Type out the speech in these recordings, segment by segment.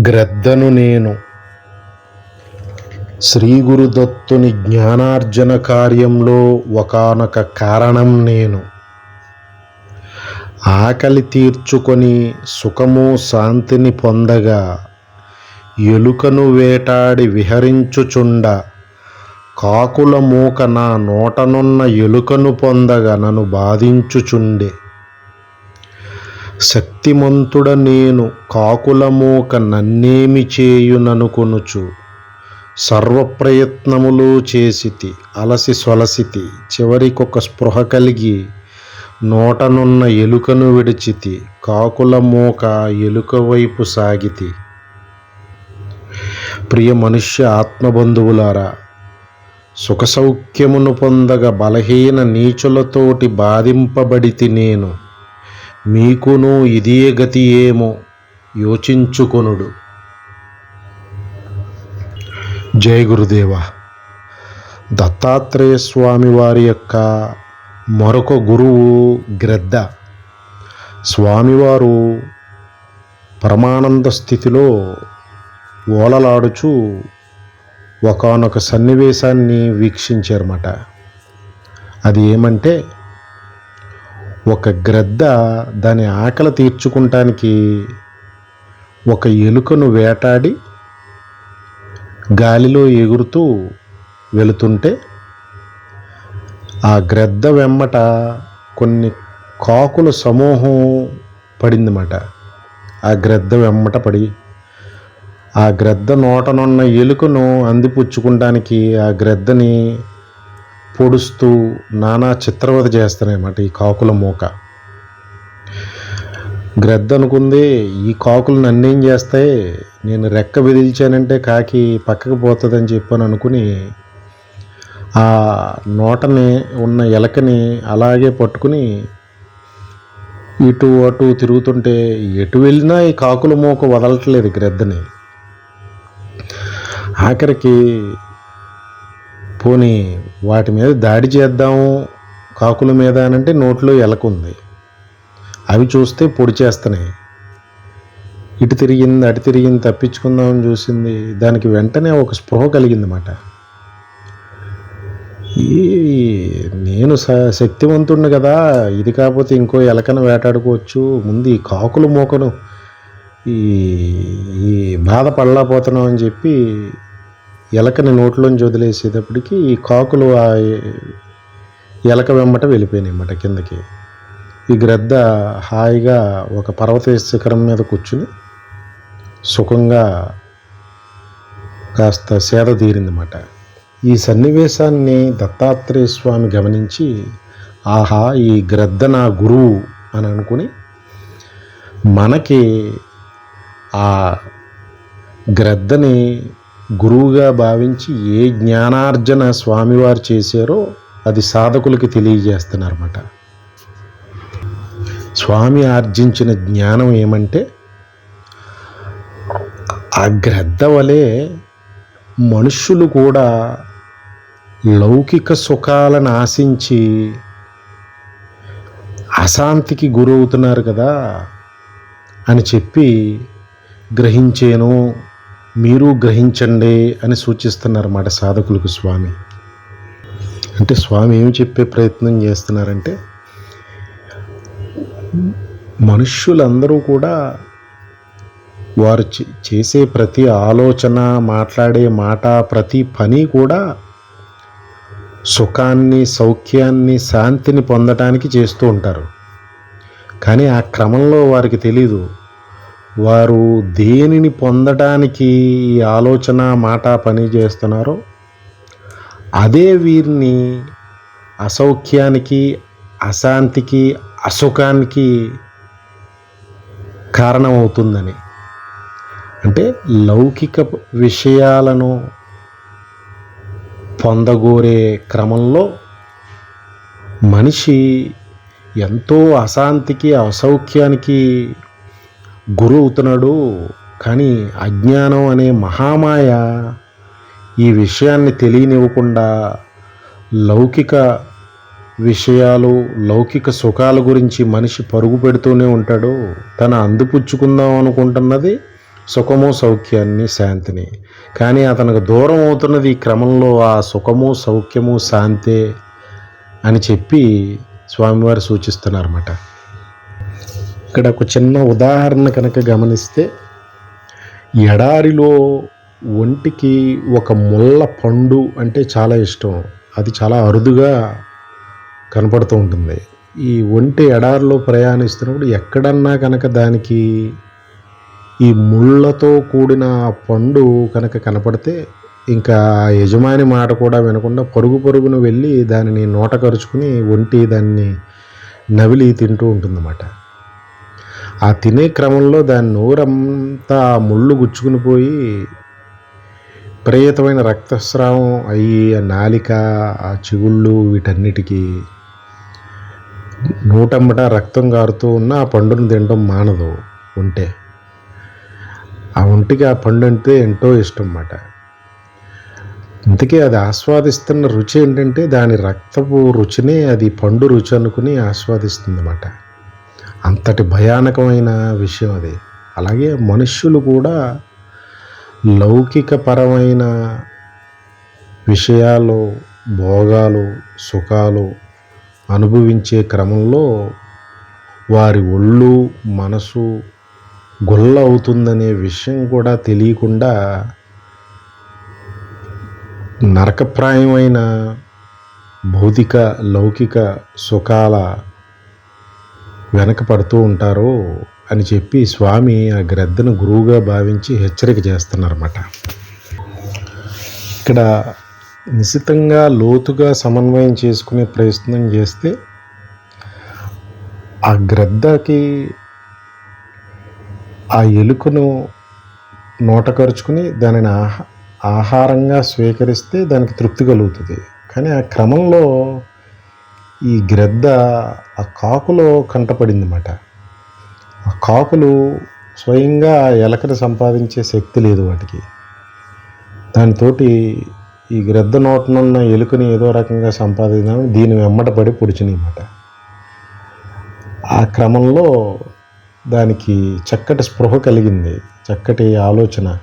గ్రద్దను నేను. శ్రీ గురుదత్తుని జ్ఞానార్జన కార్యంలో ఒకానొక కారణం నేను. ఆకలి తీర్చుకొని సుఖము శాంతిని పొందగా ఎలుకను వేటాడి విహరించుచుండ కాకుల మూక నా నోటనున్న ఎలుకను పొందగా నన్ను బాధించుచుండే. శక్తిమంతుడ నేను కాకుల మూక నన్నేమి చేయుననుకొనుచు. సర్వప్రయత్నములు చేసితి అలసి సొలసితి చివరికొక స్పృహ కలిగి నోటనున్న ఎలుకను విడిచితి కాకుల మూక ఎలుక వైపు సాగితి. ప్రియ మనుష్య ఆత్మబంధువులారా సుఖ సౌఖ్యమును పొందగ బలహీన నీచులతోటి బాధింపబడితి నేను. మీకును ఇదే గతి ఏమో యోచించుకొనుడు. జయ గురుదేవ. దత్తాత్రేయ స్వామి వారి యొక్క మరొక గురువు గ్రద్ద. స్వామివారు పరమానంద స్థితిలో ఓలలాడుచు ఒకానొక సన్నివేశాన్ని వీక్షించారన్నమాట. అది ఏమంటే ఒక గ్రద్ద దాని ఆకలి తీర్చుకుంటానికి ఒక ఎలుకను వేటాడి గాలిలో ఎగురుతూ వెళుతుంటే ఆ గ్రద్ద వెమ్మట కొన్ని కాకుల సమూహం పడిందన్నమాట. ఆ గ్రద్ద వెమ్మట పడి ఆ గ్రద్ద నోటనున్న ఎలుకను అందిపుచ్చుకుంటానికి ఆ గ్రద్దని పొడుస్తూ నానా చిత్రవత చేస్తానమాట ఈ కాకుల మూక. గ్రద్ద అనుకుంది ఈ కాకులు నన్నేం చేస్తాయి? నేను రెక్క విదిల్చానంటే కాకి పక్కకు పోతుందని చెప్పని అనుకుని ఆ నోటని ఉన్న ఎలకని అలాగే పట్టుకుని ఇటు అటు తిరుగుతుంటే ఎటు వెళ్ళినా ఈ కాకుల మూక వదలట్లేదు గ్రద్దని. ఆఖరికి పోనీ వాటి మీద దాడి చేద్దాము కాకుల మీద అని అంటే నోట్లో ఎలకుంది అవి చూస్తే పొడి చేస్తున్నాయి. ఇటు తిరిగింది అటు తిరిగింది తప్పించుకుందామని చూసింది. దానికి వెంటనే ఒక స్పృహ కలిగిందన్నమాట. ఈ నేను స శక్తివంతుడిని కదా ఇది కాకపోతే ఇంకో ఎలకను వేటాడుకోవచ్చు. ముందు ఈ కాకుల మూకను ఈ ఈ బాధపడలేకపోతున్నాం అని చెప్పి ఎలకని నోట్లోంచి వదిలేసేటప్పటికి ఈ కాకులు ఆ ఎలక వెంబట వెళ్ళిపోయినాయి అన్నమాట కిందకి. ఈ గ్రద్ద హాయిగా ఒక పర్వత శిఖరం మీద కూర్చుని సుఖంగా కాస్త సేద తీరిందన్నమాట. ఈ సన్నివేశాన్ని దత్తాత్రేయ స్వామి గమనించి ఆహా ఈ గ్రద్ద నా గురువు అని అనుకుని మనకి ఆ గ్రద్దని గురువుగా భావించి ఏ జ్ఞానార్జన స్వామివారు చేశారో అది సాధకులకి తెలియజేస్తున్నారన్నమాట. స్వామి ఆర్జించిన జ్ఞానం ఏమంటే ఆ గ్రద్ద వలె మనుష్యులు కూడా లౌకిక సుఖాలను ఆశించి అశాంతికి గురవుతున్నారు కదా అని చెప్పి గ్రహించేను మీరు గ్రహించండి అని సూచిస్తున్నారన్నమాట సాధకులకు స్వామి. అంటే స్వామి ఏమి చెప్పే ప్రయత్నం చేస్తున్నారంటే మనుష్యులందరూ కూడా వారు చే- చేసే ప్రతి ఆలోచన మాట్లాడే మాట ప్రతి పని కూడా సుఖాన్ని సౌఖ్యాన్ని శాంతిని పొందటానికి చేస్తూ ఉంటారు. కానీ ఆ క్రమంలో వారికి తెలీదు వారు దేనిని పొందటానికి ఈ ఆలోచన మాట పని చేస్తున్నారో అదే వీరిని అసౌఖ్యానికి అశాంతికి అసుఖానికి కారణమవుతుందని. అంటే లౌకిక విషయాలను పొందగోరే క్రమంలో మనిషి ఎంతో అశాంతికి అసౌఖ్యానికి గురు అవుతున్నాడు కానీ అజ్ఞానం అనే మహామాయ ఈ విషయాన్ని తెలియనివ్వకుండా లౌకిక విషయాలు లౌకిక సుఖాల గురించి మనిషి పరుగు పెడుతూనే ఉంటాడు. తన అందుపుచ్చుకుందాం అనుకుంటున్నది సుఖము సౌఖ్యాన్ని శాంతిని. కానీ అతనికి దూరం అవుతున్నది ఈ క్రమంలో ఆ సుఖము సౌఖ్యము శాంతే అని చెప్పి స్వామివారు సూచిస్తున్నారన్నమాట. ఇక్కడ ఒక చిన్న ఉదాహరణ కనుక గమనిస్తే ఎడారిలో ఒంటికి ఒక ముళ్ళ పండు అంటే చాలా ఇష్టం. అది చాలా అరుదుగా కనపడుతూ ఉంటుంది. ఈ ఒంటి ఎడారిలో ప్రయాణిస్తున్నప్పుడు ఎక్కడన్నా కనుక దానికి ఈ ముళ్ళతో కూడిన పండు కనుక కనపడితే ఇంకా యజమాని మాట కూడా వినకుండా పరుగు పరుగును వెళ్ళి దానిని నోట కరుచుకుని ఒంటి దాన్ని నవిలి తింటూ ఉంటుందన్నమాట. ఆ తినే క్రమంలో దాని నోరంతా ఆ ముళ్ళు గుచ్చుకుని పోయి ప్రేతమైన రక్తస్రావం అయ్యి ఆ నాలిక ఆ చిగుళ్ళు వీటన్నిటికీ నూటమ్మట రక్తం కారుతూ ఉన్న ఆ పండును తినడం మానదు ఉంటే ఆ ఒంటికి ఆ పండు అంటే ఎంతో ఇష్టం అన్నమాట అందుకే అది ఆస్వాదిస్తున్న రుచి ఏంటంటే దాని రక్తపు రుచిని అది పండు రుచి అనుకుని ఆస్వాదిస్తుంది అన్నమాట అంతటి భయానకమైన విషయం అది. అలాగే మనుష్యులు కూడా లౌకిక పరమైన విషయాలు భోగాలు సుఖాలు అనుభవించే క్రమంలో వారి ఒళ్ళు మనసు గొల్ల అవుతుందనే విషయం కూడా తెలియకుండా నరకప్రాయమైన భౌతిక లౌకిక సుఖాల వెనక పడుతూ ఉంటారు అని చెప్పి స్వామి ఆ గ్రద్దను గురువుగా భావించి హెచ్చరిక చేస్తున్నారన్నమాట. ఇక్కడ నిశితంగా లోతుగా సమన్వయం చేసుకునే ప్రయత్నం చేస్తే ఆ గ్రద్దకి ఆ ఎలుకను నోటకరుచుకుని దానిని ఆహా ఆహారంగా స్వీకరిస్తే దానికి తృప్తి కలుగుతుంది. కానీ ఆ క్రమంలో ఈ గ్రద్ద ఆ కాకులో కంటపడింది అన్నమాట ఆ కాకులు స్వయంగా ఎలకని సంపాదించే శక్తి లేదు వాటికి. దానితోటి ఈ గ్రద్ద నోటనున్న ఎలుకని ఏదో రకంగా సంపాదించాలని దీని వెమ్మట పడి పొడిచినాయి అన్నమాట ఆ క్రమంలో దానికి చక్కటి స్పృహ కలిగింది. చక్కటి ఆలోచన.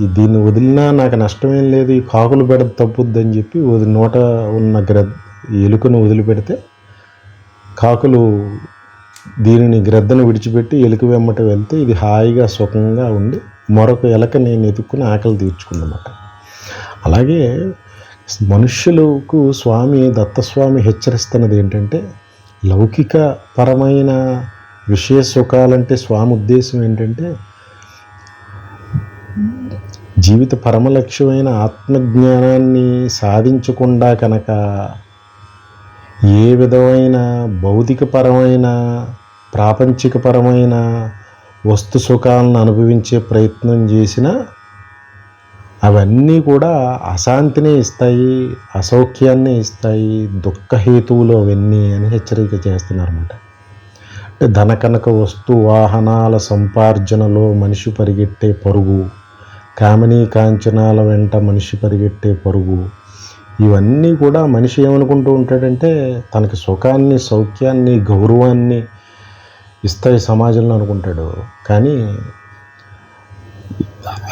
ఈ దీన్ని వదిలినా నాకు నష్టమేం లేదు ఈ కాకులు పెడ తప్పుద్దని చెప్పి వది- నోట ఉన్న గ్రద్ద ఎలుకను వదిలిపెడితే కాకులు దీనిని గ్రద్దను విడిచిపెట్టి ఎలుక వెమ్మట వెళ్తే ఇది హాయిగా సుఖంగా ఉండి మరొక ఎలక నేను ఎదుక్కుని ఆకలి తీర్చుకుందన్నమాట. అలాగే మనుష్యులకు స్వామి దత్తస్వామి హెచ్చరిస్తున్నది ఏంటంటే లౌకిక పరమైన విషయ సుఖాలంటే స్వామి ఉద్దేశం ఏంటంటే జీవిత పరమ లక్ష్యమైన ఆత్మజ్ఞానాన్ని సాధించకుండా కనుక ఏ విధమైన భౌతికపరమైన ప్రాపంచికపరమైన వస్తు సుఖాలను అనుభవించే ప్రయత్నం చేసినా అవన్నీ కూడా అశాంతిని ఇస్తాయి అసౌఖ్యాన్ని ఇస్తాయి దుఃఖహేతువులు అవన్నీ అని హెచ్చరిక చేస్తున్నారన్నమాట. అంటే ధన కనక వస్తు వాహనాల సంపార్జనలో మనిషి పరిగెట్టే పరుగు కామినీ కాంచనాల వెంట మనిషి పరిగెట్టే పరుగు ఇవన్నీ కూడా మనిషి ఏమనుకుంటూ ఉంటాడంటే తనకి సుఖాన్ని సౌఖ్యాన్ని గౌరవాన్ని ఇస్తాయి సమాజంలో అనుకుంటాడు. కానీ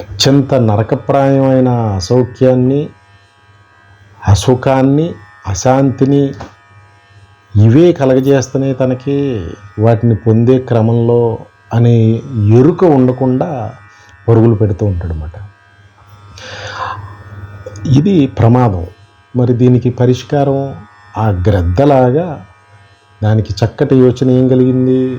అత్యంత నరకప్రాయమైన అసౌఖ్యాన్ని అసుఖాన్ని అశాంతిని ఇవే కలగజేస్తున్నాయి తనకి వాటిని పొందే క్రమంలో అనే ఎరుక ఉండకుండా పరుగులు పెడుతూ ఉంటాడు అన్నమాట ఇది ప్రమాదం. మరి దీనికి పరిష్కారం ఆ గ్రద్దలాగా దానికి చక్కటి యోచన ఏం కలిగింది?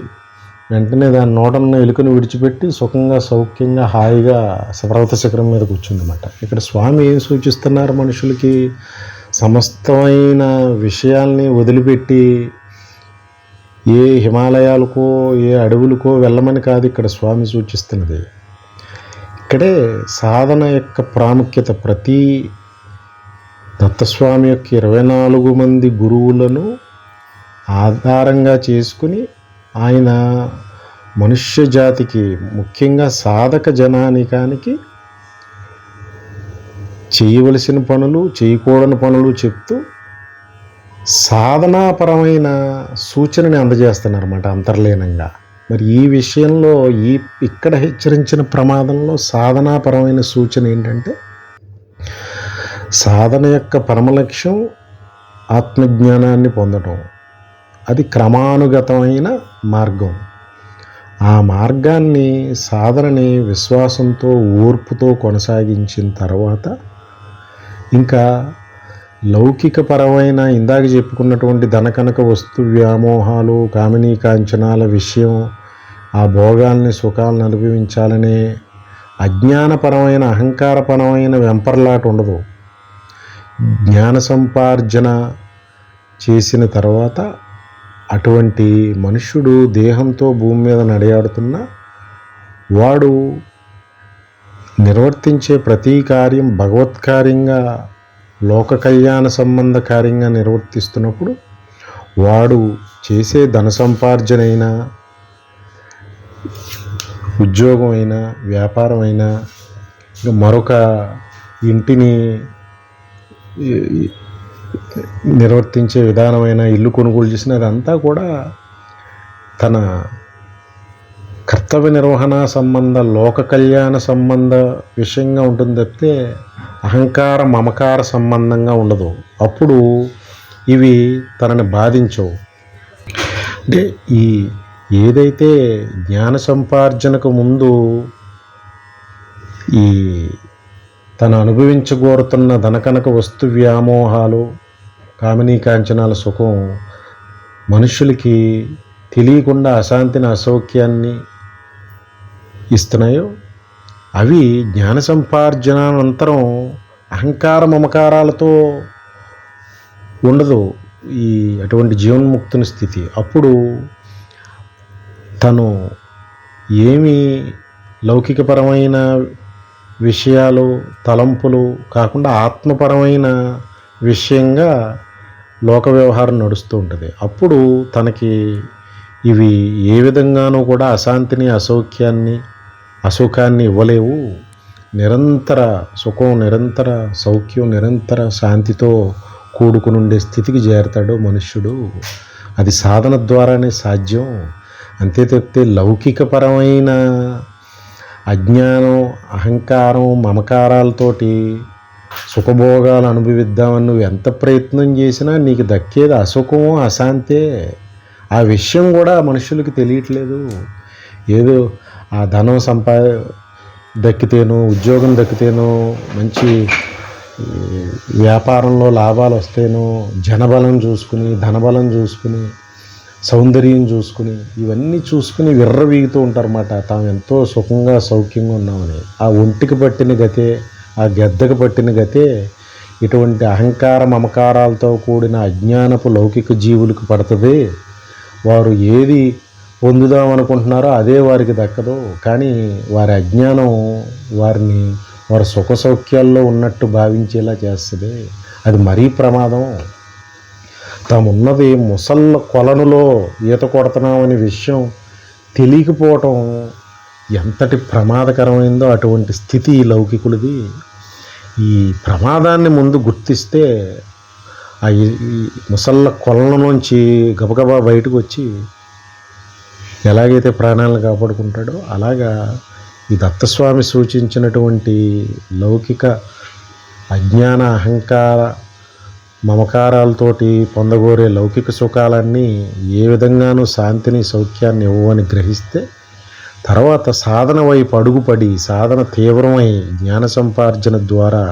వెంటనే దాని నోటన్న ఎలుకను విడిచిపెట్టి సుఖంగా సౌఖ్యంగా హాయిగా పర్వత శిఖరం మీద కూర్చుందన్నమాట. ఇక్కడ స్వామి ఏం సూచిస్తున్నారు మనుషులకి? సమస్తమైన విషయాల్ని వదిలిపెట్టి ఏ హిమాలయాలకో ఏ అడవులకో వెళ్ళమని కాదు ఇక్కడ స్వామి సూచిస్తున్నది. ఇక్కడే సాధన యొక్క ప్రాముఖ్యత ప్రతి దత్తస్వామి యొక్క ఇరవై నాలుగు మంది గురువులను ఆధారంగా చేసుకుని ఆయన మనుష్య జాతికి ముఖ్యంగా సాధక జనానికానికి చేయవలసిన పనులు చేయకూడని పనులు చెప్తూ సాధనాపరమైన సూచనని అందజేస్తున్నారన్నమాట అంతర్లీనంగా. మరి ఈ విషయంలో ఈ ఇక్కడ హెచ్చరించిన ప్రమాదంలో సాధనాపరమైన సూచన ఏంటంటే సాధన యొక్క పరమ లక్ష్యం ఆత్మజ్ఞానాన్ని పొందడం అది క్రమానుగతమైన మార్గం. ఆ మార్గాన్ని సాధనని విశ్వాసంతో ఓర్పుతో కొనసాగించిన తర్వాత ఇంకా లౌకికపరమైన ఇందాక చెప్పుకున్నటువంటి ధనకనక వస్తు వ్యామోహాలు కామినీ కాంచనాల విషయం ఆ భోగాల్ని సుఖాలను అనుభవించాలనే అజ్ఞానపరమైన అహంకారపరమైన వెంపర్లాట ఉండదు. జ్ఞాన సంపార్జన చేసిన తర్వాత అటువంటి మనుష్యుడు దేహంతో భూమి మీద నడియాడుతున్న వాడు నిర్వర్తించే ప్రతి కార్యం భగవత్కార్యంగా లోక కళ్యాణ సంబంధ కార్యంగా నిర్వర్తిస్తున్నప్పుడు వాడు చేసే ధన సంపార్జన అయినా ఉద్యోగం అయినా వ్యాపారం అయినా మరొక ఇంటిని నిర్వర్తించే విధానమైన ఇల్లు కొనుగోలు చేసిన అదంతా కూడా తన కర్తవ్య నిర్వహణ సంబంధ లోక కళ్యాణ సంబంధ విషయంగా ఉంటుంది తప్పితే అహంకార మమకార సంబంధంగా ఉండదు. అప్పుడు ఇవి తనని బాధించవు. అంటే ఈ ఏదైతే జ్ఞాన సంపార్జనకు ముందు ఈ తను అనుభవించగోరుతున్న ధనకనక వస్తు వ్యామోహాలు కామినీ కాంచనాల సుఖం మనుషులకి తెలియకుండా అశాంతిని అసౌఖ్యాన్ని ఇస్తున్నాయో? అవి జ్ఞాన సంపార్జనానంతరం అహంకార మమకారాలతో ఉండదు ఈ అటువంటి జీవన్ముక్తుని స్థితి. అప్పుడు తను ఏమి లౌకికపరమైన విషయాలు తలంపులు కాకుండా ఆత్మపరమైన విషయంగా లోక వ్యవహారం నడుస్తూ ఉంటుంది. అప్పుడు తనకి ఇవి ఏ విధంగానూ కూడా అశాంతిని అసౌఖ్యాన్ని అసుఖాన్ని ఇవ్వలేవు. నిరంతర సుఖం నిరంతర సౌఖ్యం నిరంతర శాంతితో కూడుకుని ఉండే స్థితికి చేరతాడు మనుష్యుడు. అది సాధన ద్వారానే సాధ్యం. అంతే తప్పితే లౌకికపరమైన అజ్ఞానం అహంకారం మమకారాలతోటి సుఖభోగాలు అనుభవిద్దామని నువ్వు ఎంత ప్రయత్నం చేసినా నీకు దక్కేది అసుఖమో అశాంతే. ఆ విషయం కూడా మనుషులకి తెలియట్లేదు. ఏదో ఆ ధనం సంపా దక్కితేనో ఉద్యోగం దక్కితేనో మంచి వ్యాపారంలో లాభాలు వస్తేనో జనబలం చూసుకుని ధనబలం చూసుకుని సౌందర్యం చూసుకుని ఇవన్నీ చూసుకుని విర్రవీగుతూ ఉంటారన్నమాట. తాము ఎంతో సుఖంగా సౌఖ్యంగా ఉన్నామని. ఆ ఒంటికి పట్టిన గతే ఆ గద్దకు పట్టిన గతే ఇటువంటి అహంకార మమకారాలతో కూడిన అజ్ఞానపు లౌకిక జీవులకు పడుతుంది. వారు ఏది పొందుదాం అనుకుంటున్నారో అదే వారికి దక్కదు. కానీ వారి అజ్ఞానం వారిని వారి సుఖ సౌఖ్యాల్లో ఉన్నట్టు భావించేలా చేస్తుంది. అది మరీ ప్రమాదం. తామున్నది ముసళ్ళ కొలనులో ఈత కొడుతున్నామనే విషయం తెలియకపోవటం ఎంతటి ప్రమాదకరమైందో అటువంటి స్థితి ఈ లౌకికులది. ఈ ప్రమాదాన్ని ముందు గుర్తిస్తే ఆ ముసళ్ళ కొలనులోంచి గబగబా బయటకు వచ్చి ఎలాగైతే ప్రాణాలను కాపాడుకుంటాడో అలాగా ఈ దత్తస్వామి సూచించినటువంటి లౌకిక అజ్ఞాన అహంకార మమకారాలతోటి పొందగోరే లౌకిక సుఖాలన్నీ ఏ విధంగానూ శాంతిని సౌఖ్యాన్ని ఇవ్వని గ్రహిస్తే తర్వాత సాధన వైపు అడుగుపడి సాధన తీవ్రమై జ్ఞాన సంపార్జన ద్వారా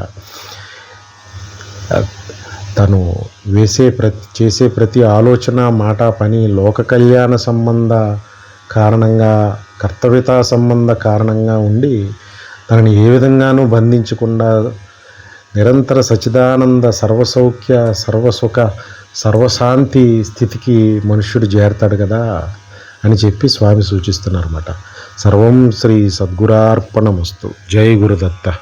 తను వేసే ప్రతి చేసే ప్రతి ఆలోచన మాట పని లోక కళ్యాణ సంబంధ కారణంగా కర్తవ్యతా సంబంధ కారణంగా ఉండి తనని ఏ విధంగానూ బంధించకుండా నిరంతర సచిదానంద సర్వసౌఖ్య సర్వసుఖ సర్వశాంతి స్థితికి మనుష్యుడు చేరతాడు కదా అని చెప్పి స్వామి సూచిస్తున్నారన్నమాట. సర్వం శ్రీ సద్గురార్పణమస్తు. జై గురుదత్త.